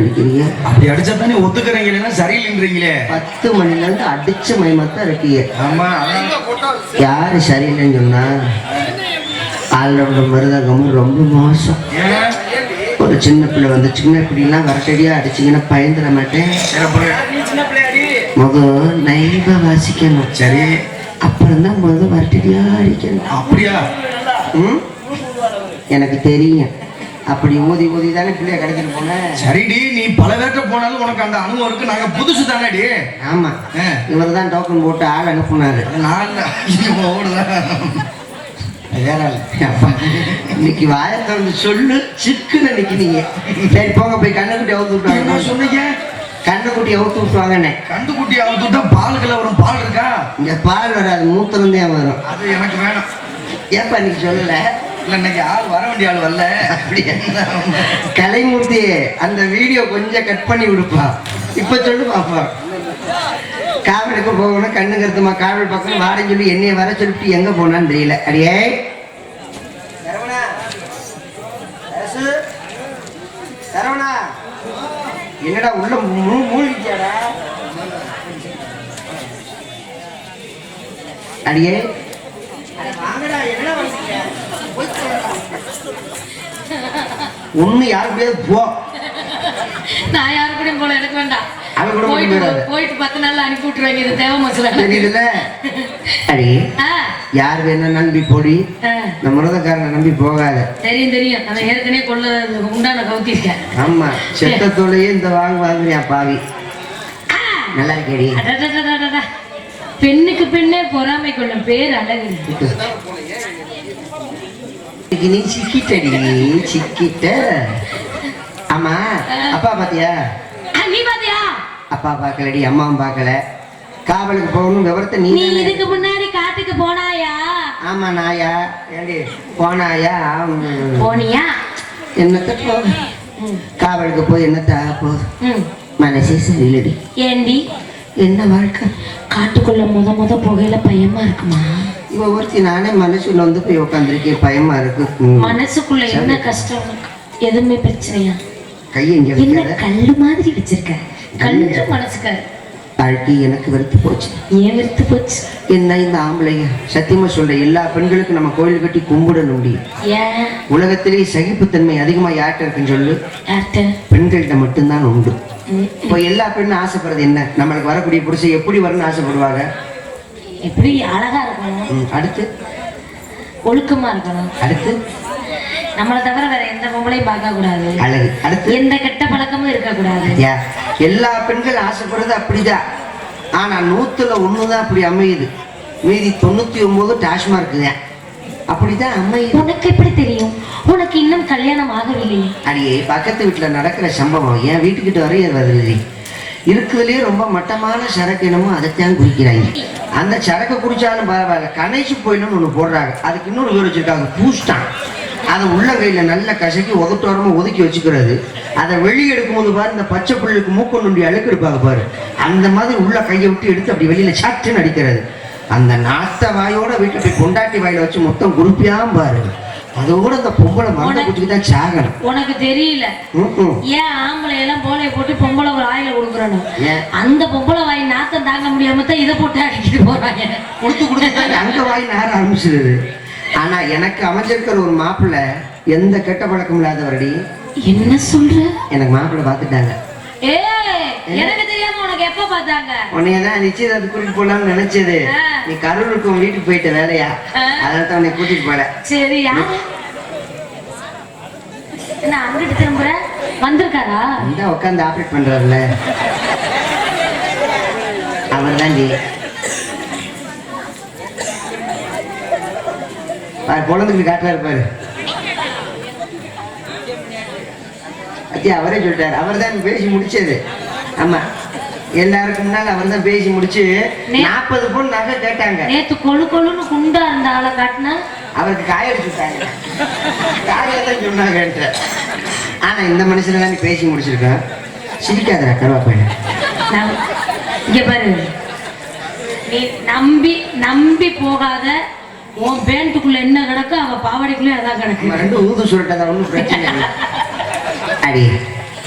நினைக்கிறீங்க அப்படி அடிச்சா தானே ஒத்துக்கிறீங்க இல்லைன்னா சரியில்லைன்றீங்களே. பத்து மணில இருந்து அடிச்ச மயமாத்தான் இருக்கீங்க ஆமா. யாரு சரியில்லைன்னு சொன்னா ஆளோட மருதகமும் ரொம்ப மோசம். ஒரு சின்ன பிள்ளை வந்து சின்ன பிள்ளைலாம் வரட்டடியா அடிச்சிங்கன்னா பயந்துட மாட்டேன். முத நைவா வாசிக்கணும். சரி. அப்புறம் தான் முத வரட்டடியா அடிக்கணும். அப்படியா? ம்? எனக்கு தெரியும். அப்படி ஊதி ஊதி தானே பிள்ளைய கிடைச்சிட்டு போனேன் சரிடி நீ பல பேர்கிட்ட போனாலும் உனக்கு அந்த அனுபவம் இருக்கு. நாங்க புதுசு தானேடி. ஆமா. இவர் தான் டோக்கன் போட்டு ஆள் அனுப்புனாரு. நான் இன்னைக்கு வாய திறந்து சொல்லு. சிக்குன்னு இன்னைக்கு நீங்க. சரி போங்க போய் கண்ணுக்குட்டி அவுத்து என்ன விட்டுவாங்க சொன்னீங்க? கண்ணுக்குட்டி அவுத்து விட்டுவாங்கண்ணே கண்டுக்குட்டி அவுத்துட்டா பாலுக்குள்ள வரும். பால் இருக்கா? இங்க பால் வராது. மூத்திரம் தான் வரும். அது எனக்கு வேணும். ஏப்பா இன்னைக்கு சொல்லல? இன்னைக்கு ஆள் வர வேண்டிய ஆள் வரல. அப்படியா கலைமூர்த்தி அந்த வீடியோ கொஞ்சம் கட் பண்ணி விடுப்பா. இப்ப சொல்லு பாப்பா. காவலுக்கு போகணும் கண்ணு கருத்துமா காவல் பக்கம் வாடன்னு சொல்லி என்னைய வர சொல்லிட்டு எங்க போனான்னு தெரியல. அடியே. சரவணா. என்னடா உள்ள மூ- மூழ்கிட்டியாடா? அடியே அட வாங்கடா என்னடா வந்தீங்க போய் சொல்லுடா. ஒண்ணு யாரு கூடயாவது போ. நான் யாரு கூடயும் போல எனக்கு வேண்டாம். கூட போயிட்டு. போயிட்டு பத்து நாள்ல அனுப்பி விட்டுருவாங்க இது தேவை மசுல தெரியுதுல்ல அடி ஆ, யார் வேணா நம்பி போடி. இந்த முருதக்காரனை நம்பி போகாத. தெரியும் தெரியும். நான் ஏற்கனவே கொள்ள உண்டான கவுத்திருக்கேன். ஆமா செத்தத்தோடையே இந்த வாங்க வாங்குறியா பாவி? நல்லா இருக்கேடி. பெண்ணுக்கு பெண்ணே பொறாமை கொள்ளும் பேர் அழகு. இன்னைக்கு நீ சிக்கிட்டடி சிக்கிட்ட ஆமா அப்பா பாத்தியா நீ பாத்தியா அப்பா பார்க்கலடி அம்மாவும் பார்க்கல காவலுக்கு போகணும் விவரத்தை நீ இதுக்கு முன்னாடி காட்டுக்கு போனாயா ஆமா நாயா ஏண்டி போனாயா போனியா என்னத்த போ காவலுக்கு போய் என்னத்த ம் மனசே சரியில்லடி ஏண்டி என்ன வாழ்க்கை காட்டுக்குள்ள முத முத புகையில பயமா இருக்குமா இவ ஒருத்தி நானே மனசுல வந்து போய் உட்காந்துருக்கேன் பயமா இருக்கு. மனசுக்குள்ள என்ன கஷ்டம்? எதுவுமே பிரச்சனையா? கையை என்ன கல்லு மாதிரி வச்சிருக்க? கல்லு மனசுக்கு. வாழ்க்கை எனக்கு வெறுத்து போச்சு. ஏன் வெறுத்து போச்சு? என்ன இந்த ஆம்பளைங்க? சத்தியமா சொல்றேன் எல்லா பெண்களுக்கும் நம்ம கோயில் கட்டி கும்பிடணும் முடியும் உலகத்திலேயே சகிப்புத்தன்மை அதிகமா யார்கிட்ட இருக்குன்னு சொல்லு. யார்கிட்ட? பெண்கள்கிட்ட மட்டும்தான் உண்டு. இப்போ எல்லா பெண்ணும் ஆசைப்படுறது என்ன? நம்மளுக்கு வரக்கூடிய புருஷன் எப்படி வரும்னு ஆசைப்படுவாங்க? எப்படி அழகா இருக்கணும்? அடுத்து? ஒழுக்கமா இருக்கணும். அடுத்து? நம்மளை தவிர வேற எந்த பொம்பளையும் பார்க்க கூடாது அழகு. அடுத்து? எந்த கெட்ட பழக்கமும் இருக்க கூடாது ஐயா, எல்லா பெண்கள் ஆசைப்படுறது அப்படிதான். ஆனா நூத்துல ஒண்ணுதான் அப்படி அமையுது. மீதி தொண்ணூத்தி ஒன்பது டாஸ்மார்க் தான். அப்படிதான் அமையுது. உனக்கு எப்படி தெரியும்? உனக்கு இன்னும் கல்யாணம் ஆகவில்லையே. அடியே பக்கத்து வீட்டுல நடக்கிற சம்பவம். என் வீட்டுக்கிட்ட வரைய வருது இருக்குதுலயே ரொம்ப மட்டமான சரக்கு என்னமோ அதைத்தான் குடிக்கிறாங்க. அந்த சரக்கு குடித்தாலும் பரவாயில்ல கணேசு போயிடணும்னு ஒன்று போடுறாங்க. அதுக்கு இன்னொரு பேர் வச்சுருக்காங்க பூஸ்டான். அதை கையில் நல்ல கசக்கி உதட்டோரமாக ஒதுக்கி வச்சுக்கிறது. அதை வெளியே எடுக்கும்போது பாரு இந்த பச்சை புல்லுக்கு மூக்கு நொண்டி அழுக்கு எடுப்பாங்க பாரு. அந்த மாதிரி உள்ள கையை விட்டு எடுத்து அப்படி வெளியில் சட்டுன்னு அடிக்கிறது. அந்த நாத்த வாயோட வீட்டில் போய் கொண்டாட்டி வாயில் வச்சு மொத்தம் குருப்பியாம் பாருங்க அதோட அந்த பொம்பளை மரத்தை குடிச்சுக்கு தான் சாகணும் உனக்கு தெரியல. ஏன் ஆம்பளை எல்லாம் போலைய போட்டு பொம்பளை வாயில கொடுக்குறணும் ஏன்? அந்த பொம்பளை வாய் நாத்தம் தாங்க முடியாம தான் இதை போட்டு அடிக்கிட்டு போறாங்க. கொடுத்து கொடுத்து அங்க வாய் நேரம் ஆரம்பிச்சிருது. ஆனா எனக்கு அமைஞ்சிருக்கிற ஒரு மாப்பிள்ளை எந்த கெட்ட பழக்கம் இல்லாதவரடி. என்ன சொல்ற? எனக்கு மாப்பிள்ளை பார்த்துட்டாங்க. ஏ எனக்கு பார்த்தாங்க. உன்னையதான் நிச்சயதார்த்து கூட்டிட்டு போலாம்னு நினைச்சது. நீ கரூருக்கு உன் வீட்டுக்கு போயிட்ட வேலையா? ஆ. அதனால தான் உன்னை கூட்டிட்டு போல. சரி யாரு என்ன அங்கிட்டு திரும்புற வந்திருக்காரா? அந்த உட்காந்து ஆப்ரேட் பண்றாருல. அவர் தான் அவர் பொழந்துக்கு காட்டுறாரு பாரு. அவரே சொல்லிட்டாரு. அவர் தான் பேசி முடிச்சது. ஆமா. எல்லாருக்கும் முன்னால அவர் தான் பேசி முடிச்சு நாற்பது பொண்ணு நகை கேட்டாங்க. நேத்து கொழு கொழுன்னு குண்டா இருந்த ஆளை காட்டினா? அவருக்கு காய அடிச்சுட்டாங்க காயத்தான் சொன்னாங்கன்ற ஆனா இந்த மனுஷன் நீ பேசி முடிச்சிருக்கேன் சிரிக்காதடா கருவாப்பையில நான் இங்க பாரு. நீ நம்பி நம்பி போகாத. உன் பேண்ட்டுக்குள்ள என்ன கிடக்கு அவ பாவாடைக்குள்ள அதான் கிடக்கு. ரெண்டும் ஊது சுரட்டதா ஒன்றும் பிரச்சனை இல்லை. அடி.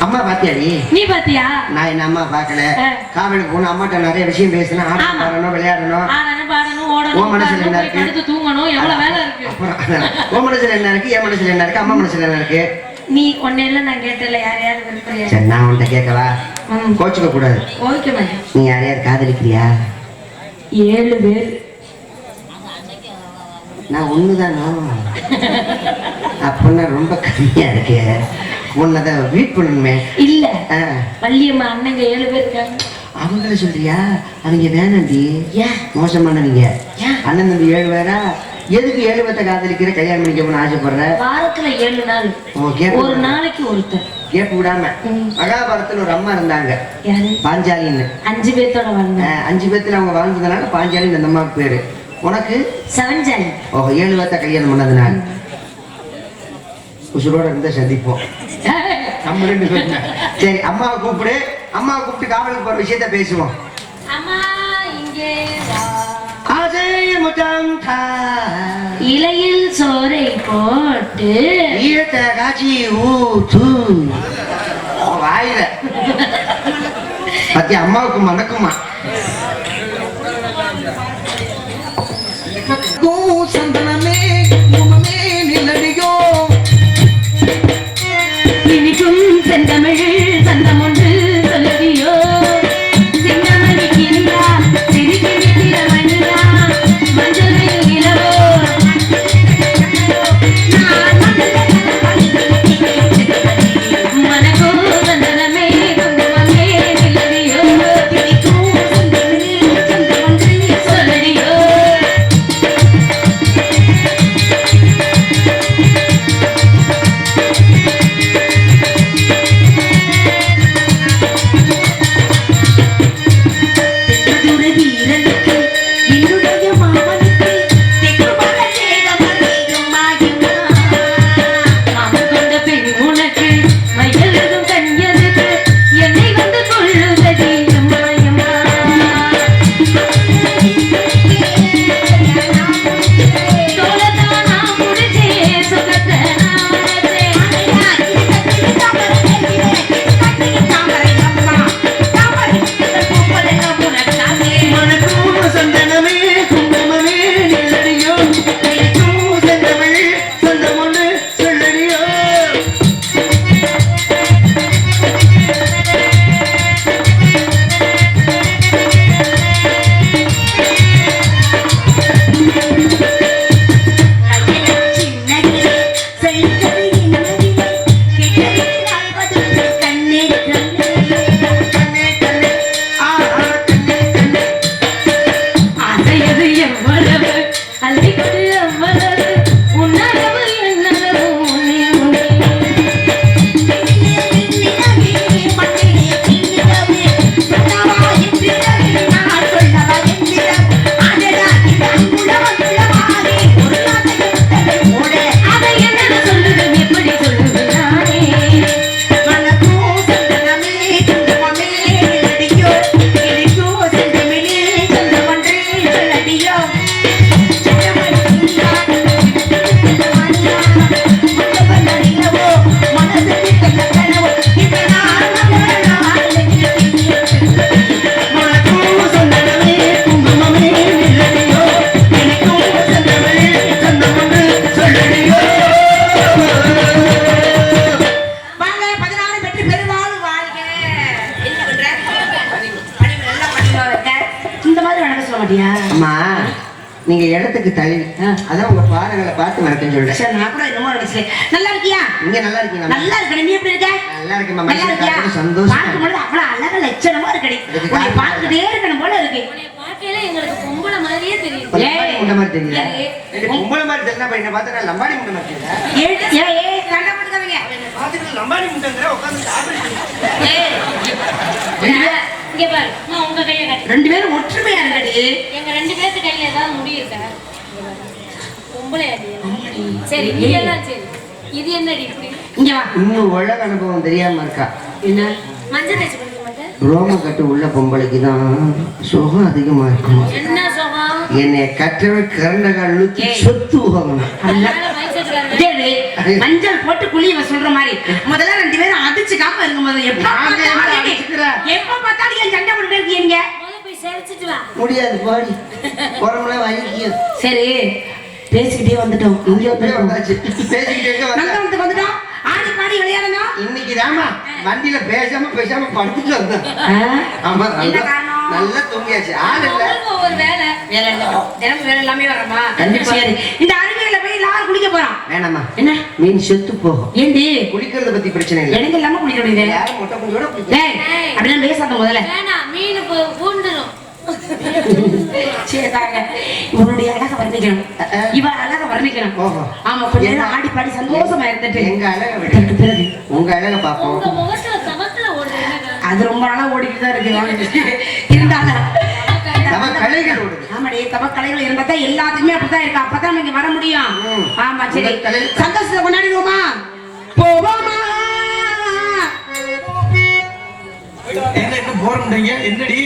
அம்மா பாத்தியாடி நீ? பாத்தியா? நான் என்ன அம்மா பார்க்கல? ஆ. காவலுக்கு போகணும் அம்மாட்ட நிறைய விஷயம் பேசணும். ஆட்டம் ஆமா. பாடணும் விளையாடணும். ஆடணும் பாடணும் உன் ஓடணும் மனசுல உட்காரணும், என்ன இருக்கு? படுத்து தூங்கணும் எவ்வளவு வேலை இருக்கு? உன் மனசுல என்ன இருக்கு? என் மனசுல என்ன இருக்கு? அம்மா மனசுல என்ன இருக்கு? நீ ஒன்னு நான் கேட்டல யார் யாரு விரும்புறியா சரி நான் உன்கிட்ட கேட்கவா. கோச்சுக்க கூடாது ஓகே நீ யாரையாவது காதலிக்கிறியா? ஏழு பேர் நான் ஒண்ணுதானோ? அப்படின்னா ரொம்ப கம்மியா இருக்கு. உன்னதான் வீட் பண்ணணுமே இல்ல. ஆ, வள்ளியம்மா அண்ணங்க ஏழு பேர் இருக்காங்க. அவங்கள சொல்றியா? அவங்க வேணாண்டி மோசமானவங்க. ஏன்? அண்ணன் தம்பி ஏழு பேரா? எதுக்கு ஏழு பேர்த்த காதலிக்கிற கல்யாணம் பண்ணிக்கணும்னு ஆசைப்படுற? வாரத்துல ஏழு நாள். ஒரு நாளைக்கு ஒருத்தர். கேட்க விடாம. ம். மகாபாரதத்துல ஒரு அம்மா இருந்தாங்க. பாஞ்சாலின்னு. அஞ்சு பேர்த்தோட வாழ்ந்தேன் அஹ், அஞ்சு பேத்துல அவங்க வாழ்ந்ததுனால பாஞ்சாலின்னு அந்த அம்மாவுக்கு பேரு. உனக்கு? செவன்ஜாலி ஓ ஏழு பேர்த்த கல்யாணம் பண்ணதுனால. உசுரோட இருந்தா சந்திப்போம். நம்ம ரெண்டு பேரும். சரி அம்மாவை கூப்பிடு. அம்மாவை கூப்பிட்டு காவலுக்கு போற விஷயத்த பேசுவோம். இலையில் சோறை போட்டு. ஈரத்தை காய்ச்சி ஊத்து. வாயில. பத்தி அம்மாவுக்கு மணக்குமா? மாட்டியா அம்மா நீங்க இடத்துக்கு தள்ளி அதான் உங்க பாதங்களை பார்த்து நடக்கன்னு சொல்றேன் சரி நான் கூட என்னமோ நினைச்சேன். நல்லா இருக்கியா? இங்க நல்லா இருக்கீங்க நல்லா இருக்கணும் நீ எப்படி இருக்க? நல்லா இருக்கேன் நல்லா இருக்கியா? சந்தோஷம் பார்க்கும்போது அவ்வளவு அழகா லட்சணமா இருக்கடி. பார்த்துட்டே இருக்கணும் போல இருக்கு. உன்னை பார்க்கையில எங்களுக்கு மாதிரியே தெரியுது. ஏய், முண்டை மாதிரி தெரியல பொம்பளை மாதிரி தெரியல அப்ப என்னை பார்த்தா நான் லம்பாடி முண்டை மாதிரி தெரியல ஏய், ஏய், ஏய், சண்டை போட்டுக்காதீங்க. பார்த்துட்டு லம்பாடி முண்டைங்கிற உட்காந்து சாப்பிட்டு ஏய், இங்க பாரு. நான் உங்க கையை கட்டி ரெண்டு பேரும் ஒற்றுமையா இருக்கடி எங்க ரெண்டு பேர்த்து கையில ஏதாவது முடி இருக்கா? பொம்பளை அடி. சரி நீ எல்லாம் சரி. இது என்னடி இப்படி? இங்க வா. இன்னும் உலக அனுபவம் தெரியாம இருக்கா? என்ன? மஞ்சள் தேய்ச்சி கொடுக்க மாட்டேன். ரோம கட்டு உள்ள பொம்பளைக்கு தான் சுகம் அதிகமா இருக்கும்? என்ன என்னை கற்றவை கரண்ட காலுக்கு ஏய். சொத்து மஞ்சள் போட்டு குழிய சொல்ற மாதிரி. முதல்ல ரெண்டு பேரும் நாங்க என்ன பார்த்தாலும் அடிச்சுக்கிறேன்? எப்ப பார்த்தாலும் என் சண்டை போட்டு இருக்கீங்க முடியாது பாடி. உடம்புல வாங்கிக்கியும் சரி பேசிக்கிட்டே வந்துட்டோம். இங்கே வந்தாச்சு. பேசிக்கிட்டே வந்துட்டோம். ஆடி பாடி விளையாடணும். இன்னைக்கு தாமா வண்டியில பேசாம பேசாம படுத்துட்டு வந்தேன். ஆ? ஆமா என்ன நல்லா தூங்கியாச்சு. ஆள் இல்ல. அவங்களுக்கு ஒவ்வொரு வேலை. வேலை இல்ல. தினமும் வேலை எல்லாமே வர்றோமா? கண்டிப்பா. சரி இந்த அருவியில போய் எல்லாரும் குளிக்க போறோம் வேணாமா என்ன? மீன் செத்து போகும். ஏண்டி? குளிக்கிறத பத்தி பிரச்சனை இல்லை. எனக்கு இல்லாம குளிக்க முடியுது. யாரும் மொட்டை குடியோட குளிக்க டேய் அப்படிலாம் பேசாத முதல்ல. வேணாம் மீன் பூண்டுரும். அழக வர்ணிக்கணும். இவ அழக வர்ணிக்கணும். ஓஹோ. ஆமா கொஞ்ச நேரம் ஆடி பாடி சந்தோஷமா இருந்துட்டு. எங்க அழக பிறகு. உங்க அழக பாப்போம் உங்க முகத்துல தவத்துல ஓடுறீங்க அது ரொம்ப நாளா ஓடிட்டு தான் இருக்கு. நம்ம கலைகள் இருந்தா தான் எல்லாத்துக்குமே அப்படித்தான் இருக்கு. அப்பதான் இங்க வர முடியும். ஆமா சரி. சந்தோஷத்தை கொண்டாடிடுவோமா போவோமா? என்ன என்ன போறீங்க என்னடி?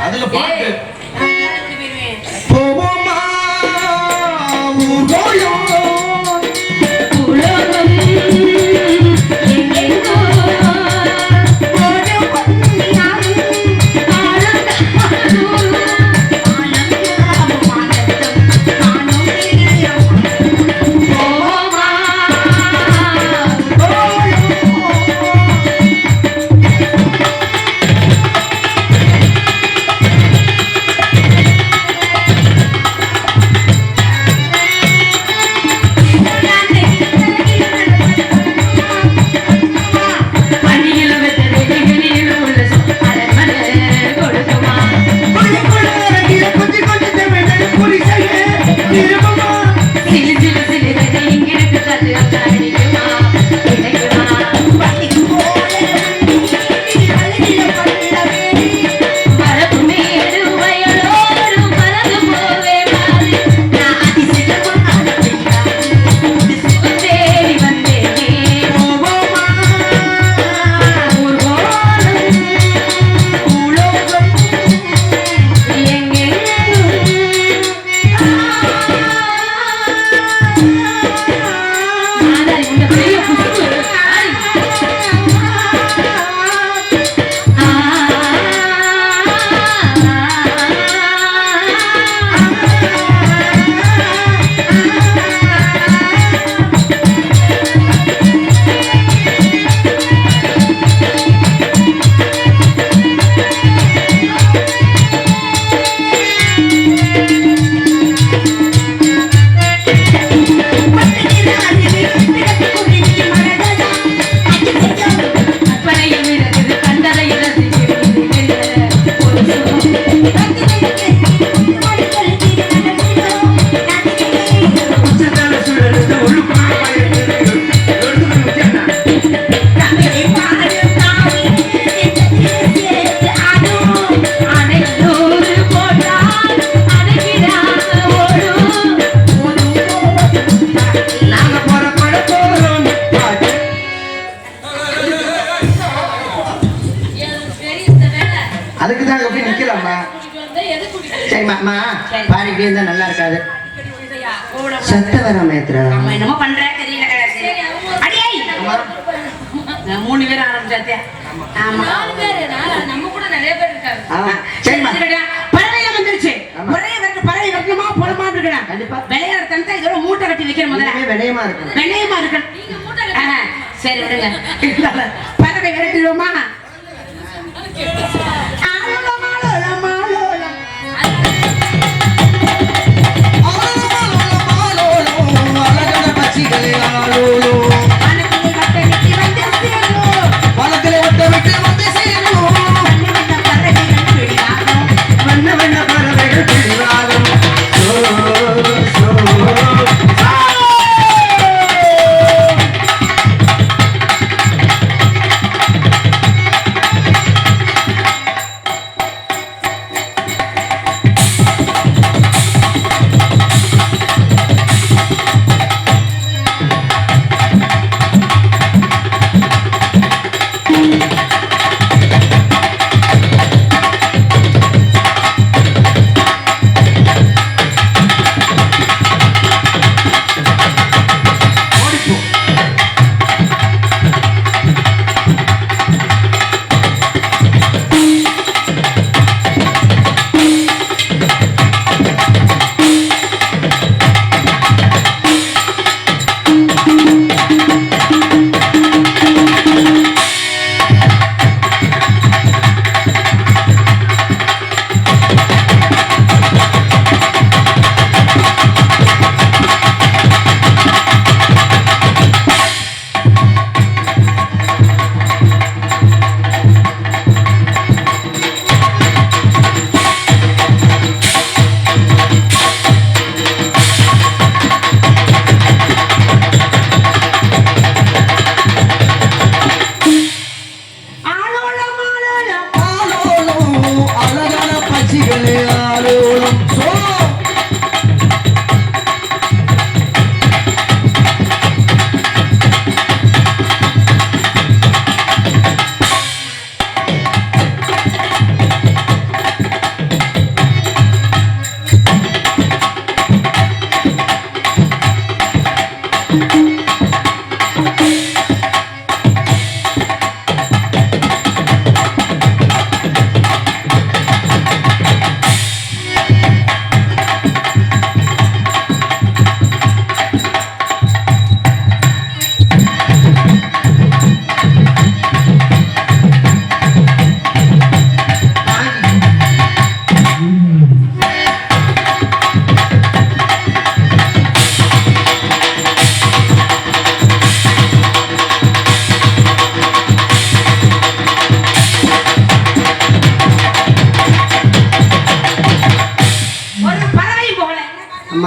அதுல பாட்டு. போவோமா? ஊர்கோயம் உலகம் பாடிக்கிட்டே இருந்தா நல்லா இருக்காது. வந்தா? சத்த வராம ஏத்துறா என்னமோ பண்ற தெரியல சரி, அவங்க அடியே! நான் மூணு பேர் ஆரம்பிச்சாத்தே ஆமா. நாலு பேரு நாலு நம்ம கூட நிறைய பேர் இருக்காங்க. ஆமா. சரிம்மா. பறவையில வந்துருச்சு. பறவை வரட்டு பறவை வரட்டுமா போலமா இருக்கணும் கண்டிப்பா. விளையாட தந்தா இதோட மூட்டை கட்டி வைக்கணும் முதல்ல. வினயமா இருக்கணும். வெள்ளையமா இருக்கணும். நீங்க மூட்டை ஆ, சரி விடுங்க. பறவை விரட்டிடுவோமா Aleluya.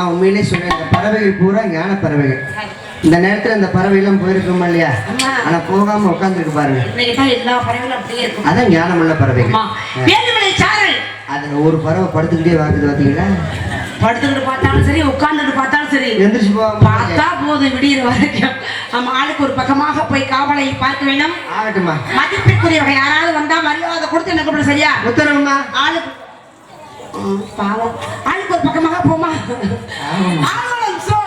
உண்மையிலே சொன்னேன் இந்த பறவைகள் பூரா ஞான பறவைகள். இந்த நேரத்துல இந்த பறவைலாம் போயிருக்கோமா இல்லையா. ஆனா போகாம உட்காந்துருக்கு பாருங்க. அதான் பறவைகள். ஆமா வேண்டுமலை சாரல். அதுல ஒரு பறவை படுத்துக்கிட்டே வாக்குது பாத்தீங்களா? படுத்துக்கிட்டு பார்த்தாலும் சரி உட்கார்ந்துட்டு பார்த்தாலும் சரி. எந்திரிச்சு பார்த்தா போதும் விடியிற வரைக்கும். நம்ம ஆளுக்கு ஒரு பக்கமாக போய் காவலை பார்க்க வேண்டும். ஆகட்டுமா மதிப்பிற்குரியவங்க யாராவது வந்தா மரியாதை கொடுத்து என்ன கூப்பிட சரியா? உத்தரவுமா ஆளுக்கு பாவம் ஆளுக்கு ஒரு பக்கமாக போமா சோ